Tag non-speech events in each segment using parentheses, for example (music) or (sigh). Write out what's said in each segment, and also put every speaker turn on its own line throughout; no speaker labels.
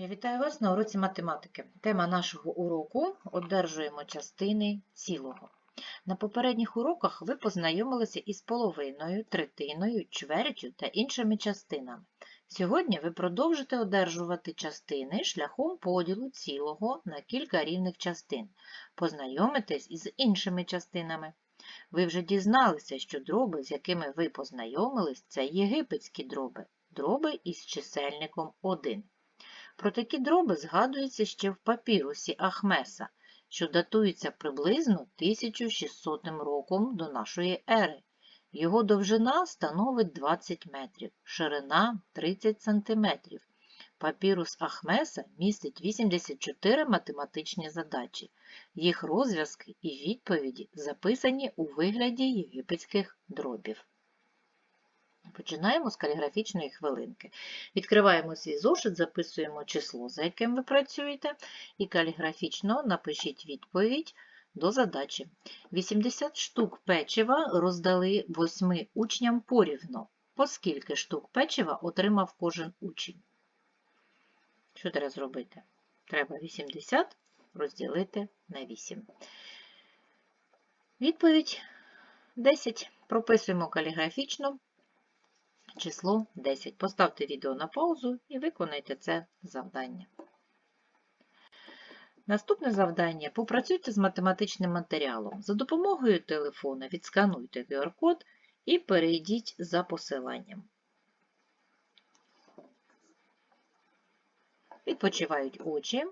Я вітаю вас на уроці математики. Тема нашого уроку одержуємо частини цілого. На попередніх уроках ви познайомилися із половиною, третиною, чвертю та іншими частинами. Сьогодні ви продовжите одержувати частини шляхом поділу цілого на кілька рівних частин. Познайомитесь із іншими частинами. Ви вже дізналися, що дроби, з якими ви познайомились, це єгипетські дроби, дроби із чисельником 1. Про такі дроби згадується ще в папірусі Ахмеса, що датується приблизно 1600 роком до нашої ери. Його довжина становить 20 метрів, ширина 30 сантиметрів. Папірус Ахмеса містить 84 математичні задачі. Їх розв'язки і відповіді записані у вигляді єгипетських дробів. Починаємо з каліграфічної хвилинки. Відкриваємо свій зошит, записуємо число, за яким ви працюєте, і каліграфічно напишіть відповідь до задачі. 80 штук печива роздали 8 учням порівно. По штук печива отримав кожен учень? Що треба зробити? Треба 80 розділити на 8. Відповідь 10. Прописуємо каліграфічно число 10. Поставте відео на паузу і виконайте це завдання. Наступне завдання попрацюйте з математичним матеріалом. За допомогою телефона відскануйте QR-код і перейдіть за посиланням. Відпочивають очі.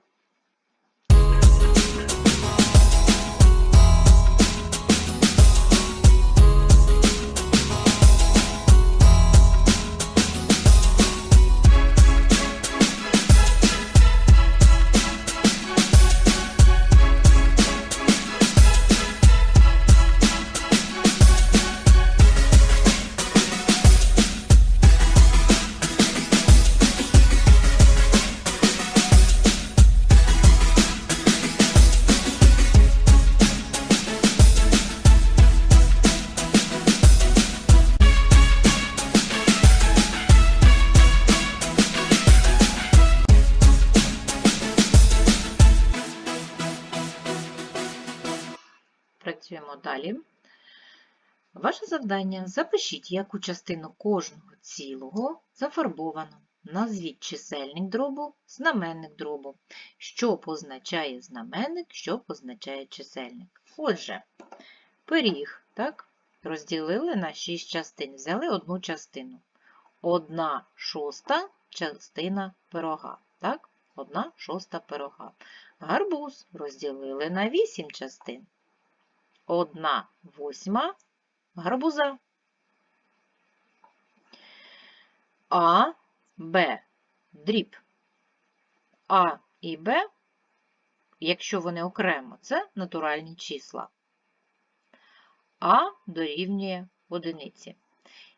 Працюємо далі. Ваше завдання запишіть, яку частину кожного цілого зафарбовано. Назвіть чисельник дробу, знаменник дробу. Що позначає знаменник, що позначає чисельник. Отже, пиріг, так, розділили на 6 частин, взяли одну частину. Одна шоста частина пирога. Так? Одна шоста пирога. Гарбуз розділили на 8 частин. Одна восьма гарбуза. А, Б. Дріб. А і Б, якщо вони окремо, це натуральні числа. А дорівнює одиниці.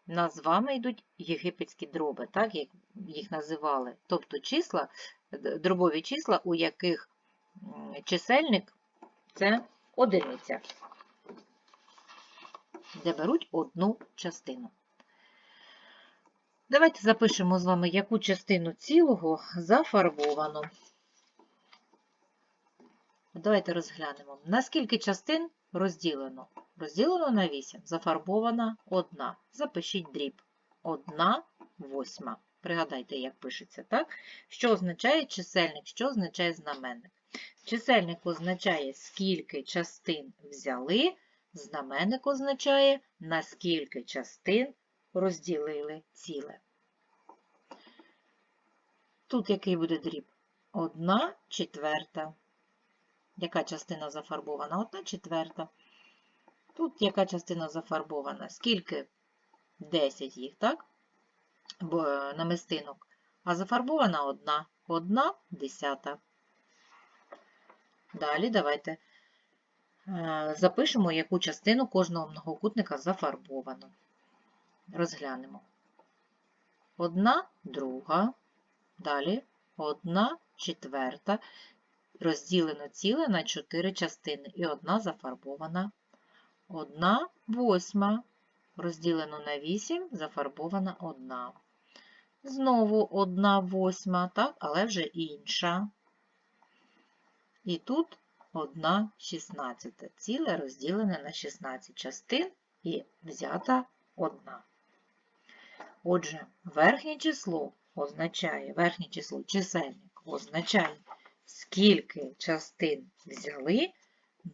У нас з вами йдуть єгипетські дроби, так як їх називали. Тобто числа, дробові числа, у яких чисельник це одиниця де беруть одну частину. Давайте запишемо з вами, яку частину цілого зафарбовано. Давайте розглянемо. На скільки частин розділено? Розділено на 8. Зафарбована одна. Запишіть дріб. Одна восьма. Пригадайте, як пишеться, так? Що означає чисельник, що означає знаменник? Чисельник означає, скільки частин взяли. Знаменник означає, на скільки частин розділили ціле. Тут який буде дріб? Одна четверта. Яка частина зафарбована? Одна четверта. Тут яка частина зафарбована? Скільки? 10 їх, так? Бо намистинок. А зафарбована одна. Одна десята. Далі давайте Е, запишемо, яку частину кожного многокутника зафарбовано. Розглянемо. Одна друга, далі одна четверта, розділено ціле на чотири частини, і одна зафарбована. Одна восьма, розділено на вісім, зафарбована одна. Знову 1 восьма, так, але вже інша. І тут 1 шістнадцята. Ціле розділене на 16 частин і взята одна. Отже, верхнє число означає, верхнє число чисельник означає, скільки частин взяли,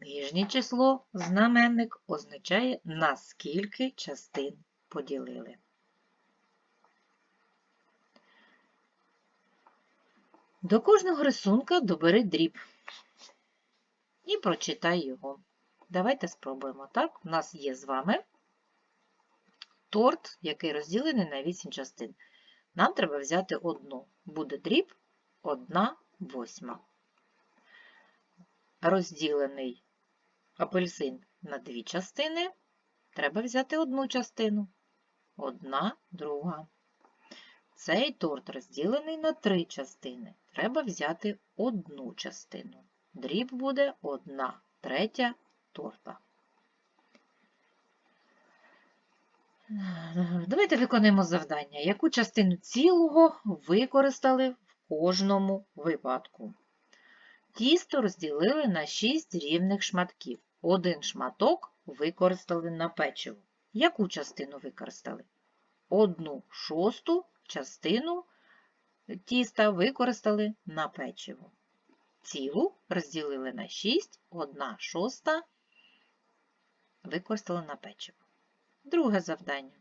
нижнє число знаменник означає, на скільки частин поділили. До кожного рисунка добери дріб і прочитай його. Давайте спробуємо. Так, у нас є з вами торт, який розділений на 8 частин. Нам треба взяти одну. Буде дріб 1 восьма. Розділений апельсин на дві частини. Треба взяти одну частину. Одна, друга. Цей торт розділений на три частини. Треба взяти одну частину. Дріб буде одна третя торта. Давайте виконаємо завдання. Яку частину цілого використали в кожному випадку? Тісто розділили на 6 рівних шматків. Один шматок використали на печиво. Яку частину використали? Одну шосту частину тіста використали на печиво. Цілу розділили на 6, 1 шоста використали на печиво. Друге завдання.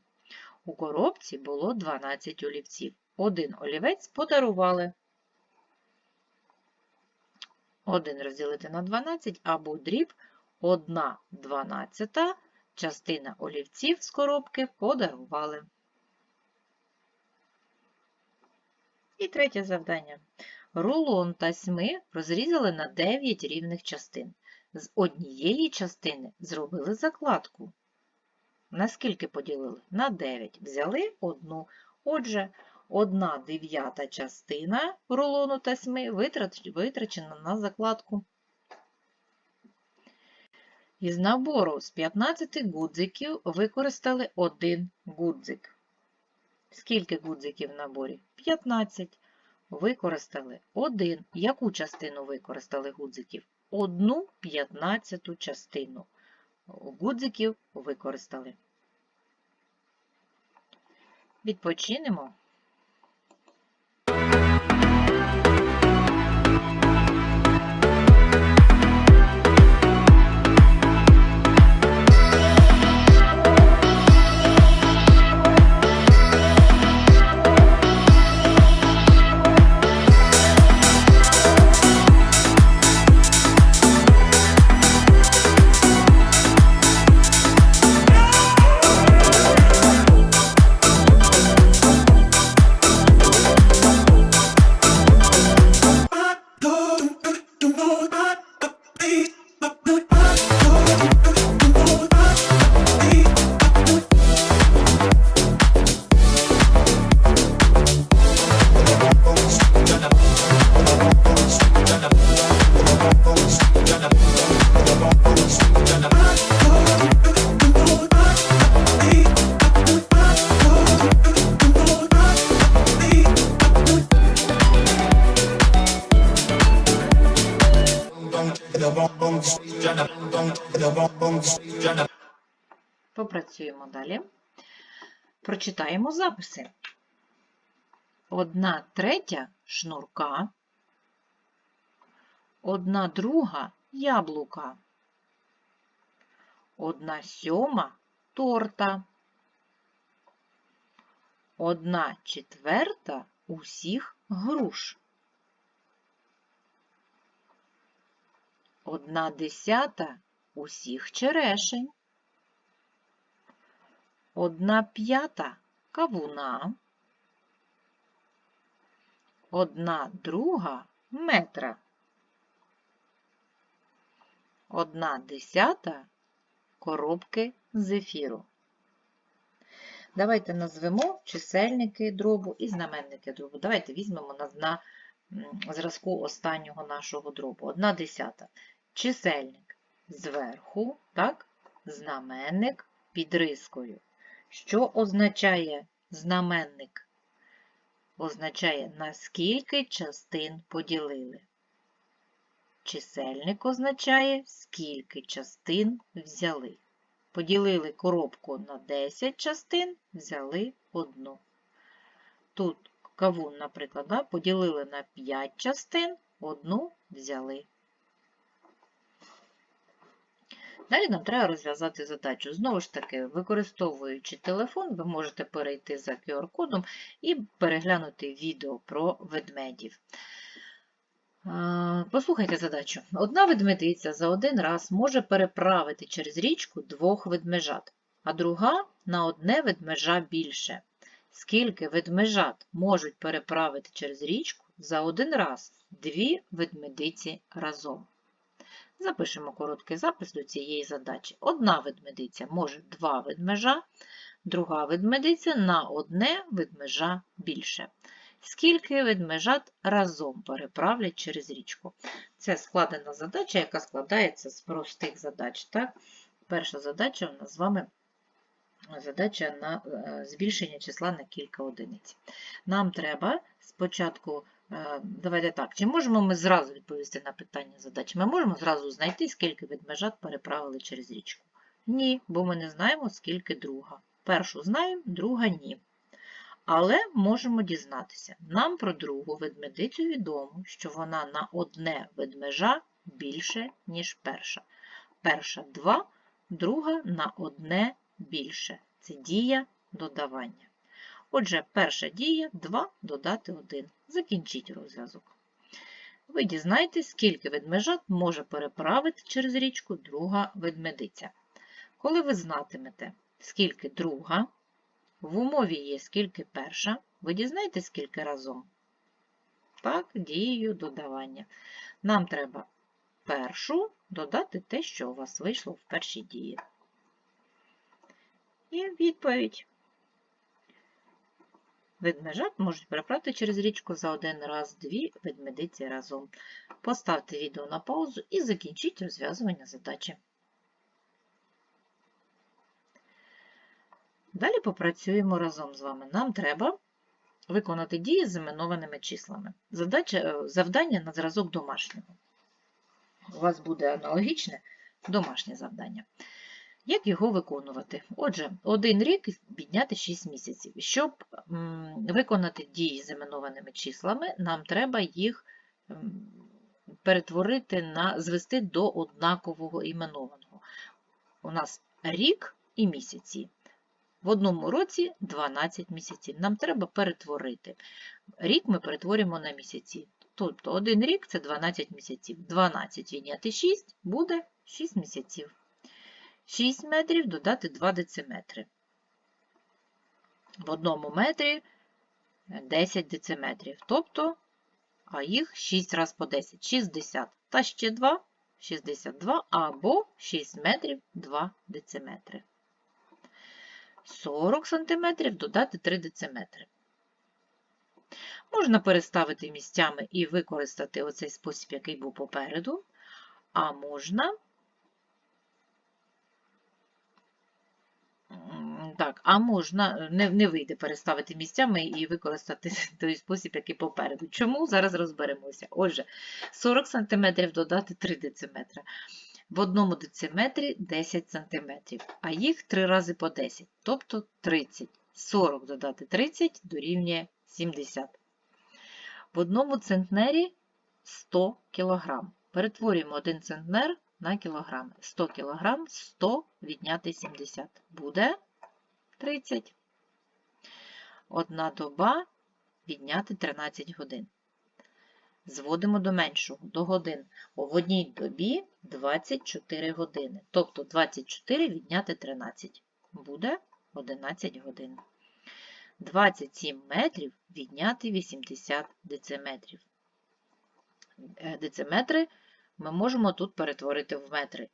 У коробці було 12 олівців. Один олівець подарували. Один розділити на 12 або дріб 1 дванадцята частина олівців з коробки подарували. І третє завдання. Рулон тасьми розрізали на 9 рівних частин. З однієї частини зробили закладку. Наскільки поділили? На 9. Взяли одну. Отже, одна дев'ята частина рулону тасьми витрачена на закладку. Із набору з 15 гудзиків використали один гудзик. Скільки гудзиків в наборі? 15. Використали один. Яку частину використали гудзиків? Одну п'ятнадцяту частину гудзиків використали. Відпочинемо. Попрацюємо далі. Прочитаємо записи. Одна третя шнурка, одна друга яблука, одна сьома торта, одна четверта усіх груш, одна десята усіх черешень, одна п'ята кавуна, одна друга метра, одна десята коробки зефіру. Давайте назвемо чисельники дробу і знаменники дробу. Давайте візьмемо на, на зразку останнього нашого дробу. Одна десята. Чисельник зверху, так, знаменник під рискою. Що означає знаменник? означає на скільки частин поділили. Чисельник означає, скільки частин взяли. Поділили коробку на 10 частин, взяли одну. Тут кавун, наприклад, поділили на 5 частин, одну взяли. Далі нам треба розв'язати задачу. Знову ж таки, використовуючи телефон, ви можете перейти за QR-кодом і переглянути відео про ведмедів. Послухайте задачу. Одна ведмедиця за один раз може переправити через річку двох ведмежат, а друга на одне ведмежа більше. Скільки ведмежат можуть переправити через річку за один раз дві ведмедиці разом? Запишемо короткий запис до цієї задачі. Одна ведмедиця може два ведмежа, друга ведмедиця на одне ведмежа більше. Скільки ведмежат разом переправлять через річку? Це складена задача, яка складається з простих задач. Так? Перша задача у нас з вами задача на е, збільшення числа на кілька одиниць. Нам треба спочатку, давайте так, чи можемо ми зразу відповісти на питання задачі? Ми можемо зразу знайти, скільки ведмежат переправили через річку? Ні, бо ми не знаємо, скільки друга. Першу знаємо, друга ні. Але можемо дізнатися, нам про другу ведмедицю відомо, що вона на одне ведмежа більше, ніж перша. Перша 2, друга на одне більше. Це дія додавання. Отже, перша дія 2 додати 1. Закінчіть розв'язок. Ви дізнаєтесь, скільки ведмежат може переправити через річку друга ведмедиця. Коли ви знатимете, скільки друга, в умові є скільки перша, ви дізнаєтесь, скільки разом? Так, дією додавання. Нам треба першу додати те, що у вас вийшло в першій дії. І відповідь. Ведмежат можуть переправити через річку за один раз дві ведмедиці разом. Поставте відео на паузу і закінчіть розв'язування задачі. Далі попрацюємо разом з вами. Нам треба виконати дії з іменованими числами. Задача, е, Завдання на зразок домашнього. У вас буде аналогічне домашнє завдання. Як його виконувати? Отже, один рік підняти 6 місяців. Щоб виконати дії з іменованими числами, нам треба їх перетворити на звести до однакового іменованого. У нас рік і місяці. В одному році 12 місяців. Нам треба перетворити. Рік ми перетворюємо на місяці. Тобто один рік це 12 місяців. 12 відняти 6 буде 6 місяців. 6 метрів додати 2 дециметри. В одному метрі 10 дециметрів. Тобто, а їх 6 раз по 10, 60. Та ще 2, 62 або 6 метрів 2 дециметри. 40 см додати 3 дециметри. Можна переставити місцями і використати оцей спосіб, який був попереду, а можна Так, а можна, не не вийде переставити місцями і використати (laughs) той спосіб, який попереду. Чому? Зараз розберемося. Отже, 40 см додати 3 дециметри. В одному дециметрі 10 см, а їх 3 рази по 10, тобто 30. 40 додати 30 дорівнює 70. В одному центнері 100 кг. Перетворюємо 1 центнер на кілограми. 100 кг, 100 відняти 70. Буде 30. Одна доба відняти 13 годин. Зводимо до меншого, до годин. В одній добі 24 години. Тобто 24 відняти 13. Буде 11 годин. 27 метрів відняти 80 дециметрів. Е, дециметри ми можемо тут перетворити в метри.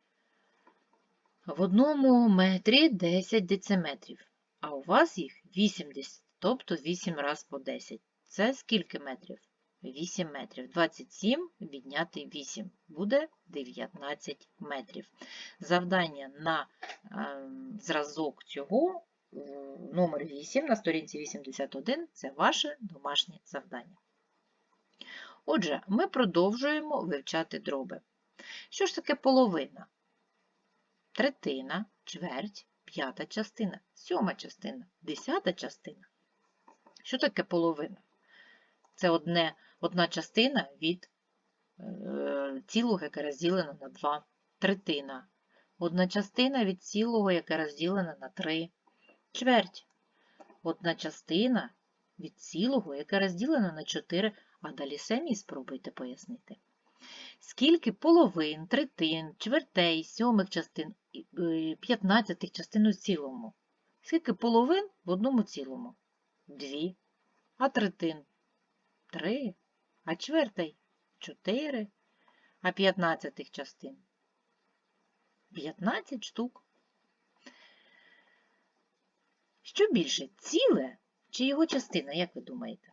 В одному метрі 10 дециметрів, а у вас їх 80, тобто 8 раз по 10. Це скільки метрів? 8 метрів. 27 відняти 8 буде 19 метрів. Завдання на е, зразок цього номер 8 на сторінці 81 це ваше домашнє завдання. Отже, ми продовжуємо вивчати дроби. Що ж таке половина? Третина, чверть, п'ята частина, сьома частина, десята частина. Що таке половина? Це одне, одна частина від е, цілого, яке розділено на два. Третина. Одна частина від цілого, яке розділено на три. Чверть. Одна частина від цілого, яке розділено на чотири. А далі самі спробуйте пояснити. Скільки половин, третин, чвертей, сьомих частин, е, п'ятнадцятих частин у цілому? Скільки половин в одному цілому? Дві. А третин? Три. А чвертей? Чотири. А п'ятнадцятих частин? П'ятнадцять штук. Що більше, ціле чи його частина, як ви думаєте?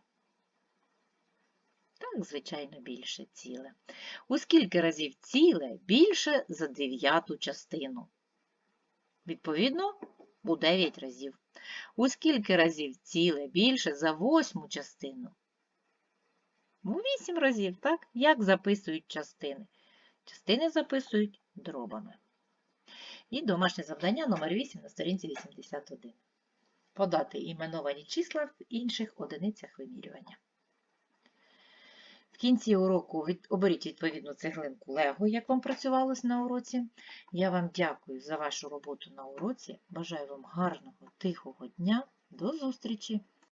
Так, звичайно, більше ціле. У скільки разів ціле більше за дев'яту частину? Відповідно, у 9 разів. У скільки разів ціле більше за восьму частину? У 8 разів, так? Як записують частини? Частини записують дробами. І домашнє завдання номер 8 на сторінці 81. Подати іменовані числа в інших одиницях вимірювання. В кінці уроку від- оберіть відповідну цеглинку Лего, як вам працювалось на уроці. Я вам дякую за вашу роботу на уроці. Бажаю вам гарного, тихого дня. До зустрічі!